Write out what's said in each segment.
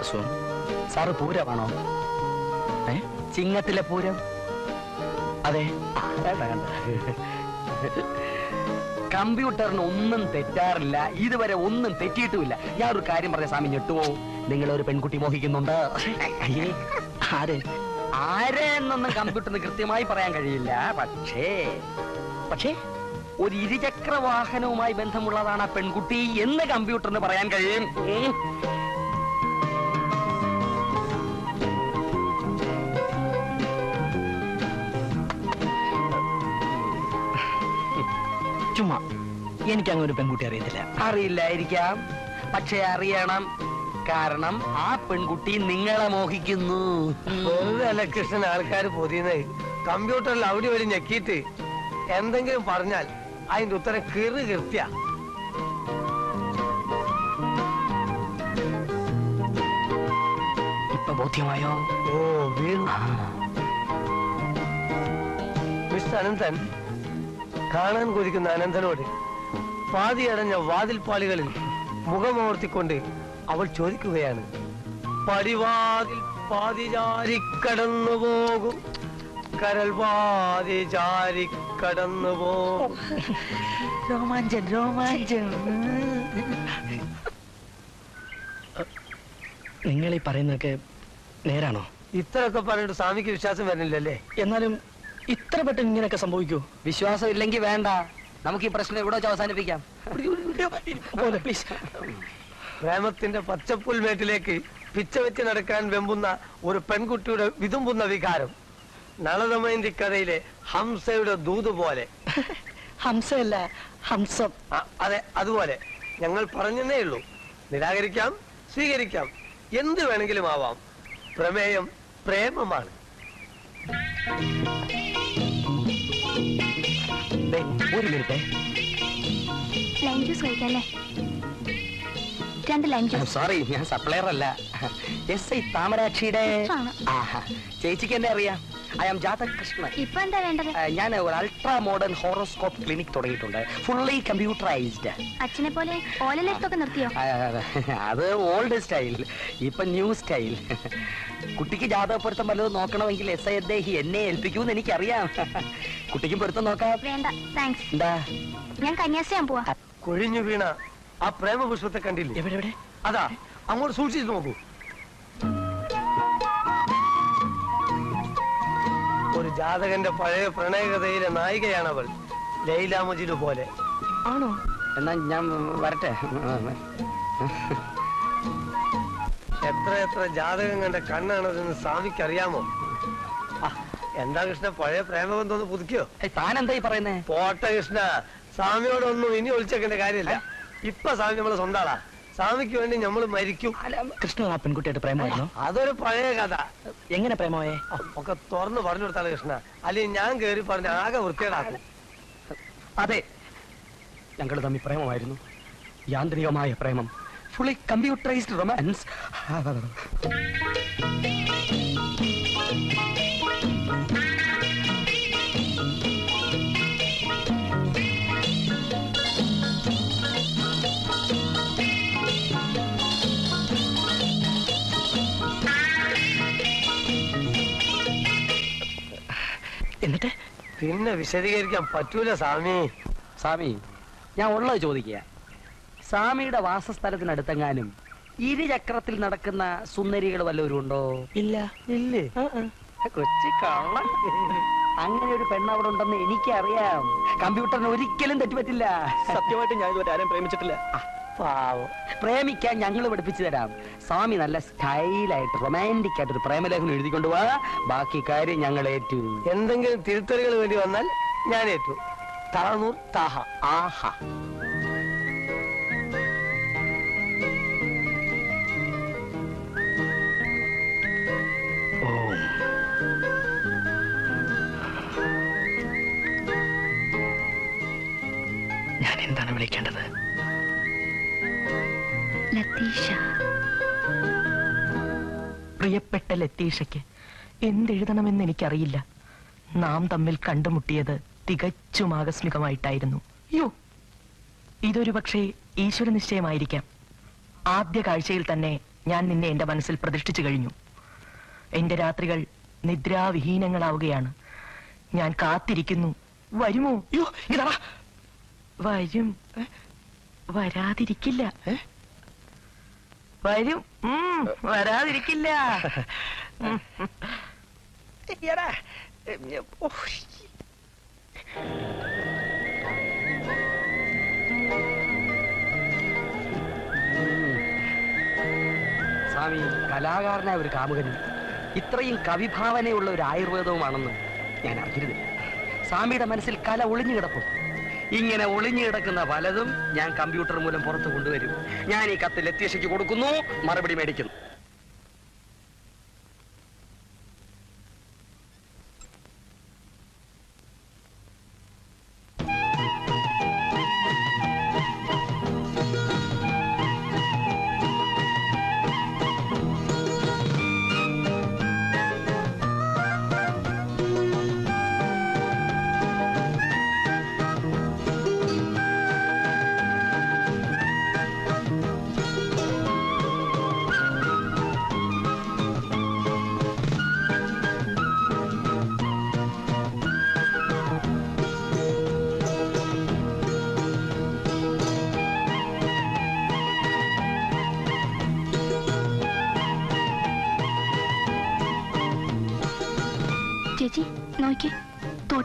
അസുഖം സാറ് പൂരമാണോ? ചിങ്ങത്തിലെ പൂരം? അതെ. കമ്പ്യൂട്ടറിന് ഒന്നും തെറ്റാറില്ല. ഇതുവരെ ഒന്നും തെറ്റിയിട്ടുമില്ല. ഞാൻ ഒരു കാര്യം പറഞ്ഞ സ്വാമി ഞെട്ടുവോ? നിങ്ങളെ ഒരു പെൺകുട്ടി മോഹിക്കുന്നുണ്ട്. അയ്യേ ആര്? ആരെ എന്നൊന്നും കമ്പ്യൂട്ടറിന് കൃത്യമായി പറയാൻ കഴിയില്ല. പക്ഷേ പക്ഷേ ഒരു ഇരുചക്ര വാഹനവുമായി ബന്ധമുള്ളതാണ് ആ പെൺകുട്ടി എന്ന് കമ്പ്യൂട്ടറിന് പറയാൻ കഴിയും. എനിക്ക് അങ്ങനെ ഒരു പെൺകുട്ടി അറിയത്തില്ല. അറിയില്ലായിരിക്കാം. പക്ഷെ അറിയണം. കാരണം ആ പെൺകുട്ടി നിങ്ങളെ മോഹിക്കുന്നു. വെറുതെ ആൾക്കാർ പൊതിയുന്നത് കമ്പ്യൂട്ടറിൽ അവിടെ വരെ ഞെക്കിയിട്ട് എന്തെങ്കിലും പറഞ്ഞാൽ അതിന്റെ ഉത്തരം കീറ് കൃത്യ ഇപ്പൊ ബോധ്യമായോ? ഓ മിസ് അനന്തൻ കാണാൻ കൊതിക്കുന്ന അനന്തനോട് പാതിയടഞ്ഞ വാതിൽപ്പാളികളിൽ മുഖമോർത്തിക്കൊണ്ട് അവൾ ചോദിക്കുകയാണ്. പടിവാതിൽ പാതി ചാരി കടന്നു പോകും കരൽ പാതി ചാരി കടന്നു പോകും രോമാഞ്ചൻ രോമാഞ്ചൻ നിങ്ങൾ ഈ പറയുന്നതൊക്കെ നേരാണോ? ഇത്രയൊക്കെ പറഞ്ഞിട്ട് സ്വാമിക്ക് വിശ്വാസം വരുന്നില്ലല്ലേ? എന്നാലും ഇത്ര പെട്ടെന്ന് ഇങ്ങനെയൊക്കെ സംഭവിക്കൂ. വിശ്വാസം ഇല്ലെങ്കിൽ വേണ്ട. നമുക്ക് ഈ പ്രശ്നം ഇവിടെ വെച്ച് അവസാനിപ്പിക്കാം. പ്രേമത്തിന്റെ പച്ചപ്പുൽമേട്ടിലേക്ക് പിച്ച വെച്ച് നടക്കാൻ വെമ്പുന്ന ഒരു പെൺകുട്ടിയുടെ വിതുമ്പുന്ന വികാരം. നളതമയന്തി കഥയിലെ ഹംസയുടെ ദൂത് പോലെ. ഹംസയല്ല ഹംസം. അതെ അതുപോലെ. ഞങ്ങൾ പറഞ്ഞതേ ഉള്ളൂ. നിരാകരിക്കാം സ്വീകരിക്കാം. എന്ത് വേണമെങ്കിലും ആവാം. പ്രമേയം പ്രേമമാണ്. ദേ, ഒരു മിനിറ്റ് ലൈം ജ്യൂസ് കഴിക്കല്ലേ? രണ്ട് ലൈം ജ്യൂസ് സോറി ഞാൻ സപ്ലയർ അല്ല. എസ് ഐ താമരാക്ഷിയുടെ ചേച്ചിക്ക് എന്നെ അറിയാം. ഐ ആം ജാതക് കൃഷ്ണൻ ഇപ്പൊ എന്താ വേണ്ടത്? ഞാൻ ഒരു അൾട്രാ മോഡേൺ ഹോറോസ്കോപ്പ് ക്ലിനിക് തുടങ്ങിയിട്ടുണ്ട്. ഫുള്ളി കമ്പ്യൂട്ടറൈസ്ഡ് അച്ഛനെ പോലെ ഓലലെടുത്തൊക്കെ നിർത്തിയോ? അത് ഓൾഡ് സ്റ്റൈൽ ഇപ്പൊ ന്യൂ സ്റ്റൈൽ കുട്ടിക്ക് ജാതക പൊരുത്തം വല്ലതും നോക്കണമെങ്കിൽ എസ് ഐ അദ്ദേഹി എന്നെ ഏൽപ്പിക്കുമെന്ന് എനിക്കറിയാം. കുട്ടിക്കും പൊരുത്തം നോക്കാം. വേണ്ട താങ്ക്സ് എന്താ? ഞാൻ കന്യാസ്ത്രീയാൻ പോവാ. കൊഴിഞ്ഞു വീണ ആ പ്രേമപുഷ്പത്തെ കണ്ടില്ലേ? എവിടെ എവിടെ? അതാ അങ്ങോട്ട് സൂക്ഷിച്ചു നോക്കൂ. ജാതകന്റെ പഴയ പ്രണയകഥയിലെ നായികയാണ് അവൾ ലൈല മജിദ് പോലെ. ആണോ? എന്നാ ഞാൻ വരട്ടെ. എത്ര എത്ര ജാതകം കണ്ട കണ്ണാണതെന്ന് സ്വാമിക്ക് അറിയാമോ എന്താ കൃഷ്ണ പഴയ പ്രേമബന്ധം ഒന്ന് പുതുക്കിയോ താനെന്താ ഈ പറയുന്നേ? പോട്ടെ കൃഷ്ണ സ്വാമിയോടൊന്നും ഇനി ഒളിച്ചേക്കേണ്ട കാര്യമില്ല. ഇപ്പൊ സ്വാമി നമ്മളെ സ്വന്താളാ സ്വാമിക്ക് വേണ്ടി നമ്മൾ മരിക്കും. കൃഷ്ണൻ ആ പെൺകുട്ടിയായിട്ട് പ്രേമമായിരുന്നു? അതൊരു പഴയ കഥ. എങ്ങനെ പ്രേമമായേ? ഒക്കെ തുറന്ന് പറഞ്ഞു കൊടുത്താണ് കൃഷ്ണ. അല്ലെങ്കിൽ ഞാൻ കേറി പറഞ്ഞ ആകെ വൃത്തികേടാക്കും. അതെ. ഞങ്ങൾ തമ്മിൽ പ്രേമമായിരുന്നു. യാന്ത്രികമായ പ്രേമം. ഫുള്ളി കമ്പ്യൂട്ടറൈസ്ഡ് റൊമാൻസ് എന്നിട്ട്? പിന്നെ വിശദീകരിക്കാൻ പറ്റൂല സ്വാമി. സ്വാമി ഞാൻ ഉള്ളത് ചോദിക്കുക. സ്വാമിയുടെ വാസസ്ഥലത്തിനടുത്തെങ്ങാനും ഇരുചക്രത്തിൽ നടക്കുന്ന സുന്ദരികൾ വല്ലവരും ഉണ്ടോ? ഇല്ല. ഇല്ലേ. കൊച്ചി അങ്ങനെ ഒരു പെണ്ണ് അവിടെ ഉണ്ടെന്ന് എനിക്കറിയാം. കമ്പ്യൂട്ടറിന് ഒരിക്കലും തെറ്റുപറ്റില്ല സത്യമായിട്ട് ഞാൻ ഇതുവരെ ആരും പ്രേമിച്ചിട്ടില്ല. പാവം. പ്രേമിക്കാൻ ഞങ്ങൾ പഠിപ്പിച്ചു തരാം. സ്വാമി നല്ല സ്റ്റൈലായിട്ട് റൊമാന്റിക് ആയിട്ട് ഒരു പ്രേമലേഖനം എഴുതിക്കൊണ്ട് പോവാ ബാക്കി കാര്യം ഞങ്ങൾ ഏറ്റു എന്തെങ്കിലും തിരുത്തലുകൾ വേണ്ടി വന്നാൽ ഞാൻ ഏറ്റു താണൂർ താഹ. ആഹ. ഓ. ഞാൻ എന്താണ് വിളിക്കേണ്ടത്? ലത്തീഷ. പ്രിയപ്പെട്ട ലത്തീഷയ്ക്ക് എന്തെഴുതണമെന്ന് എനിക്കറിയില്ല. നാം തമ്മിൽ കണ്ടുമുട്ടിയത് തികച്ചും ആകസ്മികമായിട്ടായിരുന്നു. യോ ഇതൊരു പക്ഷേ ഈശ്വര നിശ്ചയമായിരിക്കാം ആദ്യ കാഴ്ചയിൽ തന്നെ ഞാൻ നിന്നെ എന്റെ മനസ്സിൽ പ്രതിഷ്ഠിച്ചു കഴിഞ്ഞു. എന്റെ രാത്രികൾ നിദ്രാവിഹീനങ്ങളാവുകയാണ്. ഞാൻ കാത്തിരിക്കുന്നു. വരുമോ? ഇതാ വരും. വരാതിരിക്കില്ല. വരും. ഉം, വരാതിരിക്കില്ല. സ്വാമി കലാകാരനായ ഒരു കാമുകനും ഇത്രയും കവിഭാവനയുള്ള ഒരു ആയുർവേദവുമാണെന്ന് ഞാൻ അറിഞ്ഞിരുന്നില്ല. സ്വാമിയുടെ മനസ്സിൽ കല ഒളിഞ്ഞു കിടപ്പും ഇങ്ങനെ ഒളിഞ്ഞു കിടക്കുന്ന പലതും ഞാൻ കമ്പ്യൂട്ടർ മൂലം പുറത്തു കൊണ്ടുവരും. ഞാൻ ഈ കത്ത് ലത്തീഷയ്ക്ക് കൊടുക്കുന്നു മറുപടി മേടിക്കുന്നു.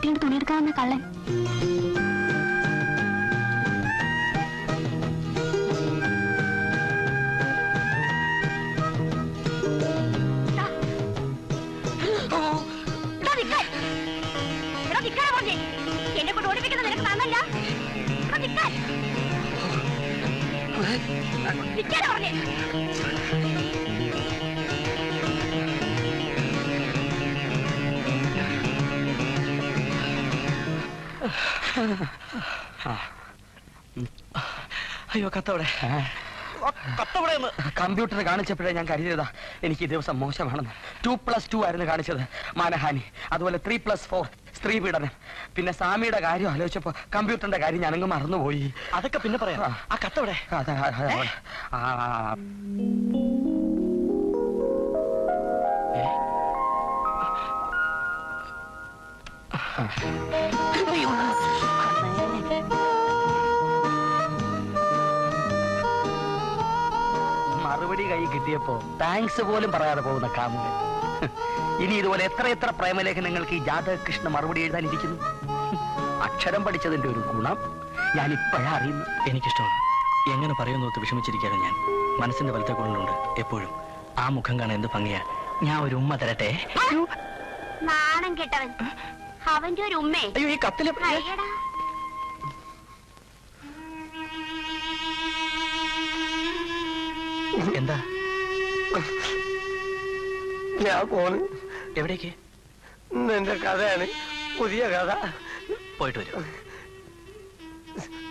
തോട്ടിയുടെ തുണിയെടുക്കാൻ വന്ന കള്ളൻ. എന്നെ കൊണ്ട് ഓടിപ്പിക്കുന്നത് നിനക്ക് നന്നല്ല. പറഞ്ഞേ അയ്യോ കത്തവിടെ. കത്തവിടെ കമ്പ്യൂട്ടർ കാണിച്ചപ്പോഴേ ഞാൻ കരുതിയതാ. എനിക്ക് ഈ ദിവസം മോശമാണെന്ന്. ടു പ്ലസ് ടു ആയിരുന്നു കാണിച്ചത് മാനഹാനി. അതുപോലെ ത്രീ പ്ലസ് ഫോർ സ്ത്രീ പീഡനം. പിന്നെ സ്വാമിയുടെ കാര്യം ആലോചിച്ചപ്പോ കമ്പ്യൂട്ടറിന്റെ കാര്യം ഞാനങ്ങ് മറന്നുപോയി. അതൊക്കെ പിന്നെ പറയാം. ആ. കത്തവിടെ. അതാ, മറുപടി കൈ കിട്ടിയപ്പോ താങ്ക്സ് പോലും പറയാതെ പോകുന്ന കാമുകൻ. ഇനി ഇതുപോലെ എത്ര എത്ര പ്രേമലേഖനങ്ങൾക്ക് ഈ ജാതകൃഷ്ണ മറുപടി എഴുതാനിരിക്കുന്നു? അക്ഷരം പഠിച്ചതിന്റെ ഒരു ഗുണം ഞാൻ ഇപ്പോഴാ അറിയുന്നു. എനിക്കിഷ്ടമാണ്. എങ്ങനെ പറയുന്നു വിഷമിച്ചിരിക്കുകയാണ് ഞാൻ. മനസ്സിന്റെ വലത്തെ കൊള്ളിലുണ്ട് എപ്പോഴും ആ മുഖം കാണാൻ എന്ത് ഭംഗിയാ. ഞാൻ ഒരു ഉമ്മ തരട്ടെ? നാണം കെട്ടവൻ. അവന്റെ ഒരു ഉമ്മേ. അയ്യോ ഈ കത്തിൽ അയ്യടാ എന്താ? ഞാൻ പോണ്. എവിടേക്ക്? നിന്റെ കഥയാണ്. പുതിയ കഥ. പോയിട്ട് വരും.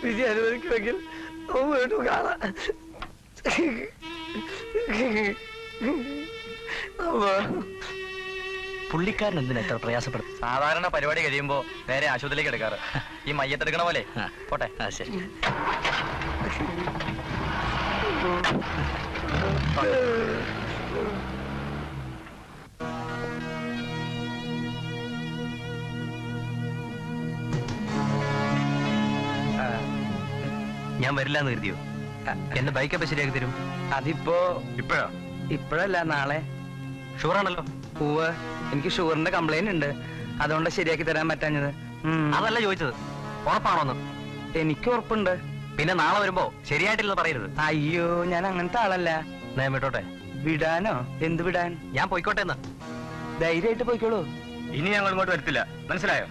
വിധി അനുവദിക്കുമെങ്കിൽ വീണ്ടും കാണാം. അമ്മ. പുള്ളിക്കാരൻ എന്തിനാ എത്ര പ്രയാസപ്പെടും സാധാരണ പരിപാടി കഴിയുമ്പോ നേരെ ആശുപത്രിയിലേക്ക് എടുക്കാറ്. ഈ മയ്യത്തെടുക്കണ പോലെ. പോട്ടെ. ശരി. ഞാൻ വരില്ല എന്ന് കരുതിയോ എന്റെ ബൈക്ക് അപ്പൊ ശരിയാക്കി തരും? അതിപ്പോ ഇപ്പഴോ? ഇപ്പഴല്ല നാളെ. ഷുവറാണല്ലോ പൂവ്. എനിക്ക് ഷുഗറിന്റെ കംപ്ലൈന്റ് ഉണ്ട്. അതുകൊണ്ട് ശരിയാക്കി തരാൻ പറ്റാഞ്ഞത്. അതല്ല ചോദിച്ചത്. ഉറപ്പാണോന്ന്? എനിക്ക് ഉറപ്പുണ്ട്. പിന്നെ നാളെ വരുമ്പോ ശരിയായിട്ടില്ലെന്ന് പറയരുത്. അയ്യോ ഞാൻ അങ്ങനത്തെ ആളല്ല. ഞാൻ വിട്ടോട്ടെ? വിടാനോ? എന്ത് വിടാൻ? ഞാൻ പോയിക്കോട്ടെ എന്ന് ധൈര്യമായിട്ട് പോയിക്കോളൂ. ഇനി ഞങ്ങൾ ഇങ്ങോട്ട് വരത്തില്ല. മനസ്സിലായോ?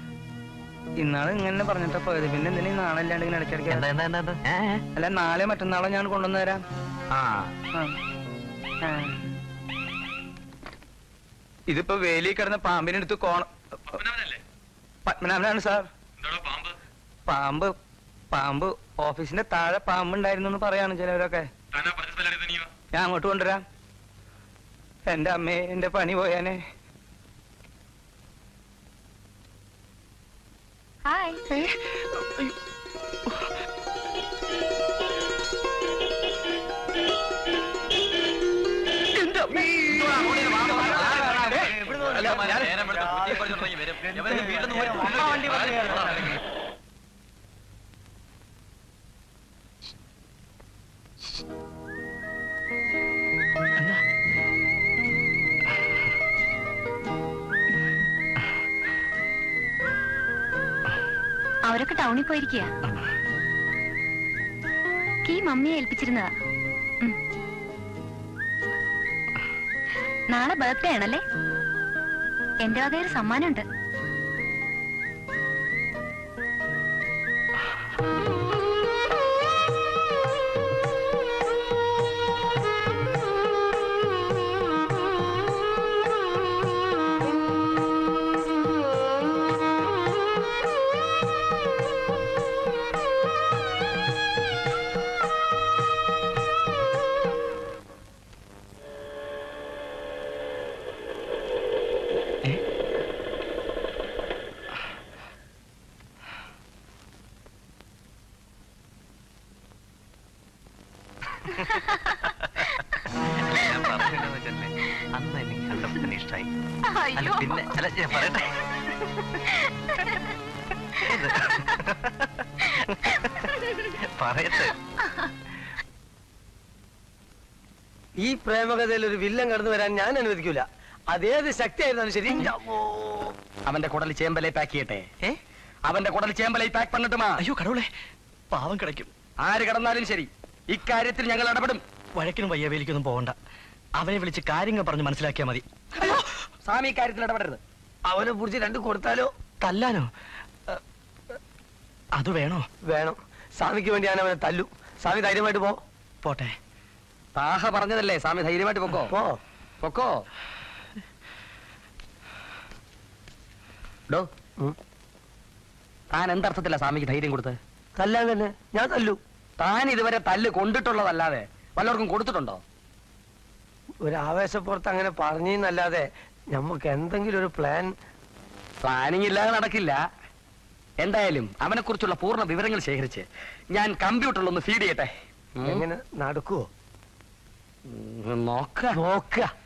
ഇന്നാൾ ഇങ്ങനെ പറഞ്ഞിട്ടാ പോയത്. പിന്നെ എന്തിനാ ഈ നാളെ ഇല്ലാണ്ട് ഇങ്ങനെ ഇടയ്ക്കിടയ്ക്ക്? എന്താ എന്താ എന്താ എന്താ? ഏ, ഏ. അല്ല നാളെ മറ്റന്നാളോ ഞാൻ കൊണ്ടുവന്നു തരാം. ആ. ആ. ആ. ഇതിപ്പോ വേലി കിടന്ന പാമ്പിനെ എടുത്ത് കോണം പത്മനാഭനാണ് സാർ. പാമ്പ്? പാമ്പ് ഓഫീസിന്റെ താഴെ പാമ്പ് ഉണ്ടായിരുന്നു എന്ന് പറയാണ് ചിലവരൊക്കെ ഞാൻ അങ്ങോട്ട് കൊണ്ടുവരാം. എന്റെ അമ്മയെ എന്റെ പണി പോയാനെ. ഹായ് അവരൊക്കെ ടൗണിൽ പോയിരിക്കുക കീ മമ്മിയെ ഏൽപ്പിച്ചിരുന്നതാ. നാളെ ബർത്ത്ഡേ ആണല്ലേ? എന്റെ വകയൊരു സമ്മാനമുണ്ട്. പറയട്ടെ. ഈ പ്രേമകഥയിൽ ഒരു വില്ലൻ കടന്നു വരാൻ ഞാൻ അനുവദിക്കൂല. അതേത് ശക്തിയായിരുന്നാലും ശരി. അവന്റെ കുടൽ ചേമ്പലെ പാക്ക് ചെയ്യട്ടെ. അവന്റെ കുടൽ ചേമ്പലെ പാക്ക് പണിട്ടുമാ അയ്യോ കടവുളെ. പാവം കിടക്കും. ആര് കടന്നാലും ശരി. ഇക്കാര്യത്തിൽ ഞങ്ങൾ ഇടപെടും. വഴക്കിനും വയ്യവേലിക്കൊന്നും പോകണ്ട അവനെ വിളിച്ച് കാര്യങ്ങൾ പറഞ്ഞ് മനസ്സിലാക്കിയാൽ മതി. സ്വാമി ഇക്കാര്യത്തിൽ ഇടപെടരുത്. അവനെ കുറിച്ച് രണ്ടും കൊടുത്താലോ? തല്ലാനോ അത് വേണോ? വേണം. സ്വാമിക്ക് വേണ്ടി ഞാൻ അവനെ തല്ലു. സ്വാമി ധൈര്യമായിട്ട് പോ. പോട്ടെ. താഹ പറഞ്ഞതല്ലേ? സ്വാമി ധൈര്യമായിട്ട് പൊക്കോ. പോ. പൊക്കോ. ഡോ. താൻ എന്തർത്ഥത്തില്ല സ്വാമിക്ക് ധൈര്യം കൊടുത്ത്? തല്ലാൻ തന്നെ ഞാൻ തല്ലു. താൻ ഇതുവരെ തല്ല് കൊണ്ടിട്ടുള്ളതല്ലാതെ വല്ലവർക്കും കൊടുത്തിട്ടുണ്ടോ? ഒരു ആവേശപ്പുറത്ത് അങ്ങനെ പറഞ്ഞെന്നല്ലാതെ നമുക്ക് എന്തെങ്കിലും ഒരു പ്ലാൻ പ്ലാനിങ് ഇല്ലാതെ നടക്കില്ല. എന്തായാലും അവനെ കുറിച്ചുള്ള പൂർണ വിവരങ്ങൾ ശേഖരിച്ച് ഞാൻ കമ്പ്യൂട്ടറിൽ ഒന്ന് ഫീഡ് ചെയ്യട്ടെ? എങ്ങനെ? നടക്കുവോ? നോക്ക നോക്കാം. നോക്ക.